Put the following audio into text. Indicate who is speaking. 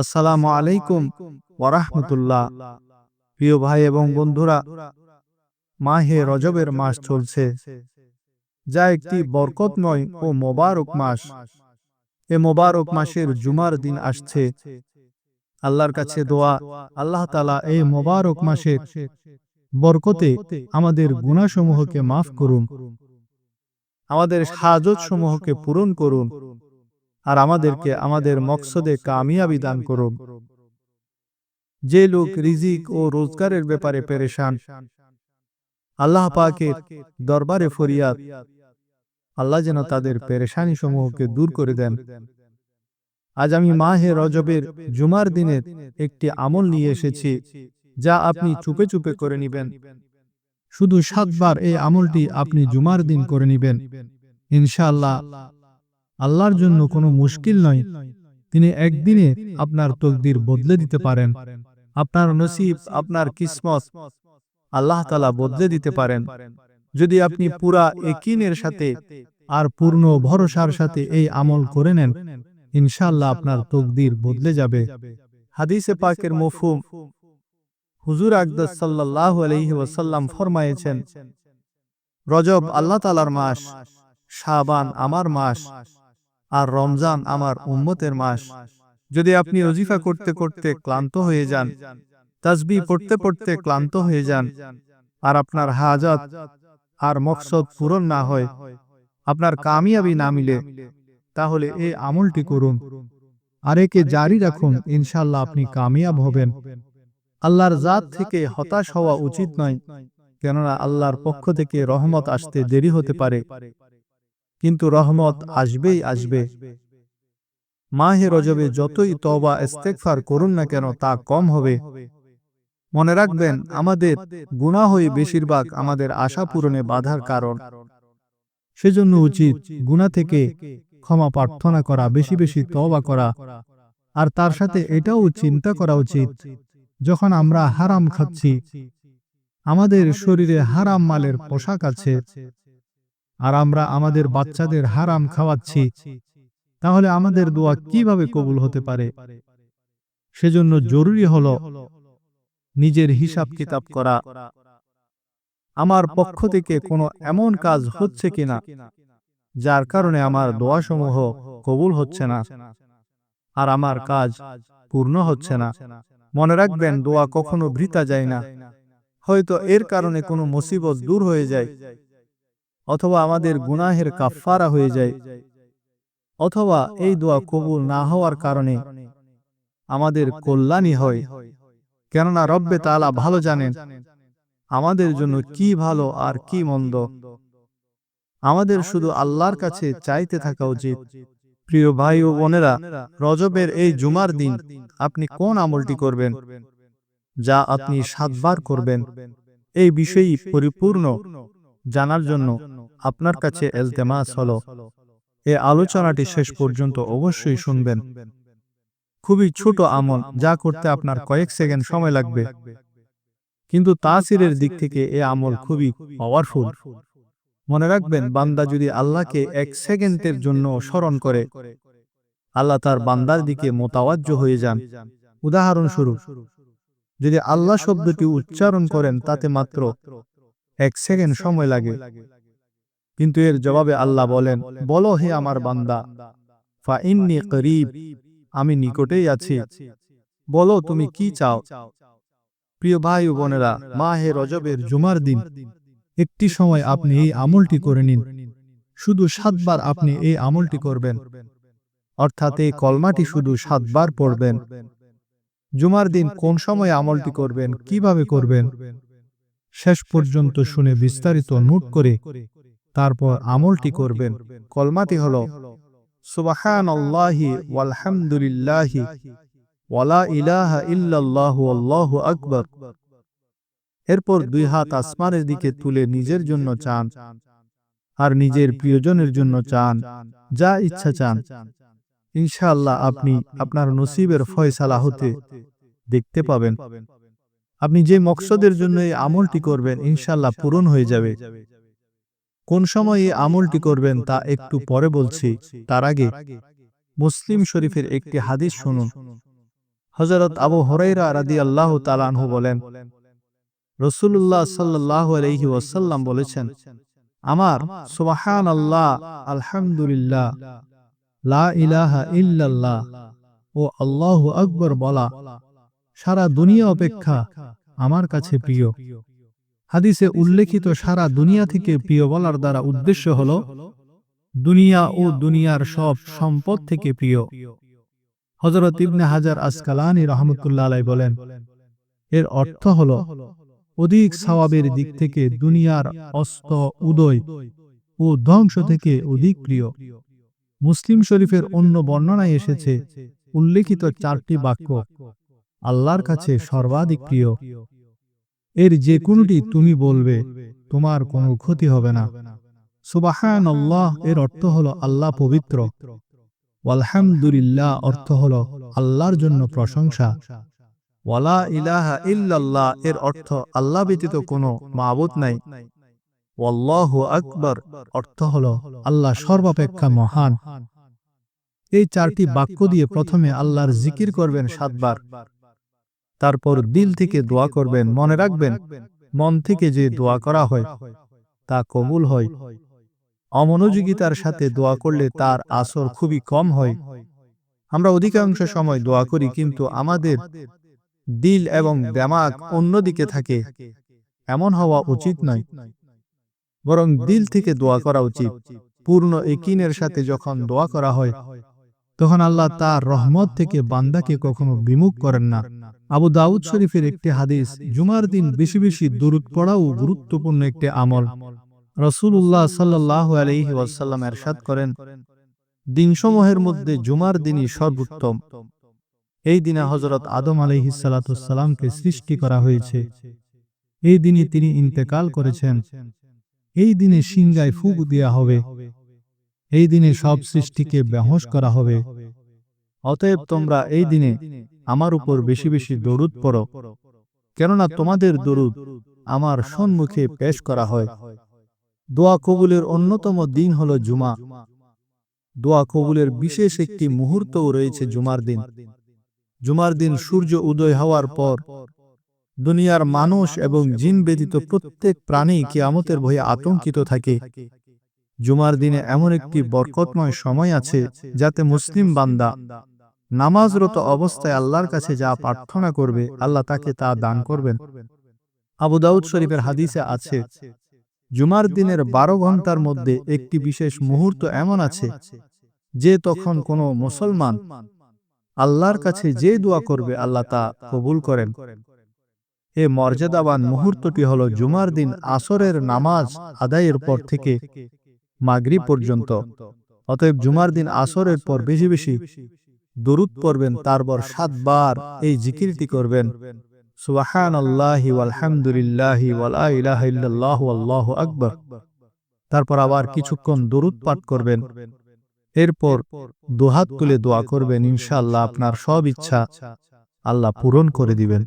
Speaker 1: আসসালামু আলাইকুম ওরহমতুল্লাহ প্রিয় ভাই এবং বন্ধুরা, মাহে রজবের মাস চলছে, যা একটি বরকতময় ও মোবারক মাস। এ মোবারক মাসের জুমার দিন আসছে। আল্লাহর কাছে দোয়া, আল্লাহ তালা এই মোবারক মাসের বরকতে আমাদের গুণাসমূহকে মাফ করুন, আমাদের সাজত সমূহকে পূরণ করুন। আর আমাদেরকে, আমাদের মকসদে কামিয়াবি দান করুন। যে লোক রিজিক ও রোজগারের ব্যাপারে পেরেশান, আল্লাহ পাকের দরবারে ফরিয়াদ, আল্লাহ যেন তাদের পেরেশানি সমূহকে দূর করে দেন। আজ আমি মাহে রজবের জুমার দিনের একটি আমল নিয়ে এসেছি, যা আপনি চুপে চুপে করে নিবেন। শুধু সাতবার এই আমলটি আপনি জুমার দিন করে নিবেন। ইনশাআল্লাহ আল্লাহর জন্য কোনো মুশকিল নয়। তিনি একদিনে আপনার তকদির বদলে দিতে পারেন। আপনার নসিব, আপনার কিসমত আল্লাহ তালা বদলে দিতে পারেন। যদি আপনি পুরা একিনের সাথে আর পূর্ণ ভরসার সাথে এই আমল করে নেন ইনশাল্লাহ আপনার তকদির বদলে যাবে। হাদিসে পাকের মফুম হুজুর আকদাস সাল্লাহ আলহি ওয়াসাল্লাম ফরমায়েছেন, রজব আল্লাহ তালার মাস, শাবান আমার মাস আর রমজান আমার উম্মতের মাস। যদি আপনি অজিফা করতে করতে ক্লান্ত হয়ে যান তাজবি পড়তে পড়তে ক্লান্ত হয়ে যান। আর আপনার হাজাত আর মকসদ পূরণ না হয় আপনার কামিয়াবি না মিলে। তাহলে এই আমলটি করুন। আর একে জারি রাখুন ইনশাল্লাহ আপনি কামিয়াব হবেন। আল্লাহর জাত থেকে হতাশ হওয়া উচিত নয় কেননা আল্লাহর পক্ষ থেকে রহমত আসতে দেরি হতে পারে। কিন্তু রহমত আসবেই আসবে। মাহে রজবে যতই তবা ইস্তেকফার করুন না কেন তা কম হবে। মনে রাখবেন, আমাদের গুণা হয়ে বেশিরভাগ আমাদের আশা পূরণে বাধার কারণ। সেজন্য উচিত গুণা থেকে ক্ষমা প্রার্থনা করা, বেশি বেশি তবা করা। আর তার সাথে এটাও চিন্তা করা উচিত, যখন আমরা হারাম খাচ্ছি, আমাদের শরীরে হারাম মালের পোশাক আছে আর আমরা আমাদের বাচ্চাদের হারাম খাওয়াচ্ছি তাহলে আমাদের দোয়া কীভাবে কবুল হতে পারে? সেজন্য জরুরি হল নিজের হিসাব কিতাব করা। আমার পক্ষ থেকে কোনো এমন কাজ হচ্ছে কিনা যার কারণে আমার দোয়াসমূহ কবুল হচ্ছে না। আর আমার কাজ পূর্ণ হচ্ছে না। মনে রাখবেন দোয়া কখনো বৃতা যায় না। হয়তো এর কারণে কোনো মুসিবত দূর হয়ে যায়। অথবা আমাদের গুনাহের কাফারা হয়ে যায়। অথবা এই দোয়া কবুল না হওয়ার কারণে আমাদের কল্যাণই হয়। কেননা রব্বে তালা ভালো জানেন আমাদের জন্য কি ভালো আর কি মন্দ। আমাদের শুধু আল্লাহর কাছে চাইতে থাকা উচিত। প্রিয় ভাই ও বোনেরা রজবের এই জুমার দিন আপনি কোন আমলটি করবেন? যা আপনি সাতবার করবেন। এই বিষয়ই পরিপূর্ণ জানার জন্য আপনার কাছে এলতেমাস হল। এ আলোচনাটি শেষ পর্যন্ত অবশ্যই শুনবেন। খুবই ছোট আমল যা করতে আপনার কয়েক সেকেন্ড সময় লাগবে। কিন্তু তাসিরের দিক থেকে এ আমল খুবই পাওয়ারফুল মনে রাখবেন বান্দা যদি আল্লাহকে এক সেকেন্ডের জন্য স্মরণ করে আল্লাহ তার বান্দার দিকে মোতাবাজ্য হয়ে যান। উদাহরণস্বরূপ যদি আল্লাহ শব্দটি উচ্চারণ করেন তাতে মাত্র এক সেকেন্ড সময় লাগে। কিন্তু এর জবাবে আল্লাহ বলেন, বলো হে আমার বান্দা, ফা ইন্নি করিব, আমি নিকটেই আছি। বলো তুমি কি চাও? প্রিয় ভাই ও বোনেরা মা হে রজবের জুমার দিন। একটি সময় আপনি এই আমলটি করে নিন। শুধু সাতবার আপনি এই আমলটি করবেন। অর্থাৎ এই কলমাটি শুধু সাতবার পড়বেন। জুমার দিন কোন সময় আমলটি করবেন, কীভাবে করবেন, শেষ পর্যন্ত শুনে বিস্তারিত নোট করে তারপর আমলটি করবেন। কলমাটি হল সুবাহান আল্লাহি ওয়ালহামদুলিল্লাহি ওয়ালা ইলাহা ইল্লাল্লাহু আল্লাহু আকবার। এরপর দুই হাত আসমানের দিকে তুলে নিজের জন্য চান। আর নিজের প্রিয়জনের জন্য চান। যা ইচ্ছা চান। ইনশাআল্লাহ আপনি আপনার নসিবের ফয়সালা হতে দেখতে পাবেন। আপনি যে মকসদের জন্য এই আমলটি করবেন ইনশাল্লাহ পূরণ হয়ে যাবে। কোন সময় এই আমলটি করবেন তা একটু পরে বলছি, তার আগে মুসলিম শরীফের একটি হাদিস শুনুন। হজরত আবু হরাইরা রাদি আল্লাহ তালানহু বলেন রসুল্লাহ সাল্লাহ আলহি ওয়াসাল্লাম বলেছেন, আমার সুবাহান আল্লাহ আলহামদুলিল্লাহ, লা ইলাহা ইল্লাল্লাহ ও আল্লাহ আকবর বলা সারা দুনিয়া অপেক্ষা আমার কাছে প্রিয়। হাদিসে উল্লেখিত সারা দুনিয়া থেকে প্রিয় বলার দ্বারা উদ্দেশ্য হল, দুনিয়া ও দুনিয়ার সব সম্পদ থেকে প্রিয়। হজরত ইবনে হাজার আসকালানি রহমতুল্লাহ আলাই বলেন, এর অর্থ হল, অধিক সওয়াবের দিক থেকে দুনিয়ার অস্ত, উদয় ও ধ্বংস থেকে অধিক প্রিয়। মুসলিম শরীফের অন্য বর্ণনায় এসেছে, উল্লেখিত চারটি বাক্য, আল্লাহর কাছে সর্বাধিক প্রিয়। এর যে কোনটি তুমি বলবে তোমার কোনো ক্ষতি হবে না। সুবাহান আল্লাহ এর অর্থ হলো আল্লাহ পবিত্র। আলহামদুলিল্লাহ অর্থ হলো আল্লাহর জন্য প্রশংসা। ওয়ালা ইলাহা ইল্লাল্লাহ এর অর্থ আল্লাহ ব্যতীত কোনো মাবুদ নাই। ওয়াল্লাহ আকবর অর্থ হলো আল্লাহ সর্বাপেক্ষা মহান। এই চারটি বাক্য দিয়ে প্রথমে আল্লাহর জিকির করবেন সাতবার। তারপর দিল থেকে দোয়া করবেন মনে রাখবেন মন থেকে যে দোয়া করা হয় তা কবুল হয়। অমনোযোগিতার সাথে দোয়া করলে তার আসর খুবই কম হয়। আমরা অধিকাংশ সময় দোয়া করি কিন্তু আমাদের দিল এবং দেমাগ অন্যদিকে থাকে। এমন হওয়া উচিত নয়। বরং দিল থেকে দোয়া করা উচিত। পূর্ণ একিনের সাথে যখন দোয়া করা হয় তখন আল্লাহ তার রহমত থেকে বান্দাকে কখনো বিমুখ করেন না। আবু দাউদ শরীফের একটি হাদিস জুমার দিন বেশি বেশি দূরত পড়াও গুরুত্বপূর্ণ একটি আমল। রসুল্লাহ সাল্লাহ আলহি ওয়াসাল্লাম এরশাদ করেন দিনসমূহের মধ্যে জুমার দিনই সর্বোত্তম। এই দিনে হজরত আদম আলহি সালাতামকে সৃষ্টি করা হয়েছে। এই দিনে তিনি ইন্তেকাল করেছেন। এই দিনে সিংগায় ফুক দেয়া হবে। এই দিনে সব সৃষ্টিকে বেহস করা হবে। অতএব তোমরা এই দিনে আমার উপর বেশি বেশি দরুদ পড়ো। কেননা তোমাদের দরুদ আমার সম্মুখে পেশ করা হয়। দোয়া কবুলের অন্যতম দিন হল জুমা। দোয়া কবুলের বিশেষ একটি মুহূর্তও রয়েছে জুমার দিন। জুমার দিন। সূর্য উদয় হওয়ার পর দুনিয়ার মানুষ এবং জিন ব্যতীত প্রত্যেক প্রাণী কিয়ামতের ভয়ে আতঙ্কিত থাকে। জুমার দিনে এমন একটি বরকতময় সময় আছে যাতে মুসলিম বান্দা নামাজরত অবস্থায় আল্লাহর কাছে যা প্রার্থনা করবে আল্লাহ তাকে তা দান করবেন। আবু দাউদ শরীফের হাদিসে আছে জুমার দিনের বারো ঘণ্টার মধ্যে একটি বিশেষ মুহূর্ত এমন আছে যে তখন কোনো মুসলমান আল্লাহর কাছে যে দোয়া করবে আল্লাহ তা কবুল করেন। এ মর্যাদাবান মুহূর্তটি হল জুমার দিন আসরের নামাজ আদায়ের পর থেকে মাগরি পর্যন্ত। অতএব জুমার দিন আসরের পর বেশি বেশি দরুদ পড়বেন তারপর সাতবার এই জিকিরটি করবেন। সুবাহান আল্লাহি আলহামদুলিল্লাহি আল্লাহ আকবর। তারপর আবার কিছুক্ষণ দরুদ পাঠ করবেন। এরপর দুহাত তুলে দোয়া করবেন ইনশাল্লাহ আপনার সব ইচ্ছা আল্লাহ পূরণ করে দিবেন।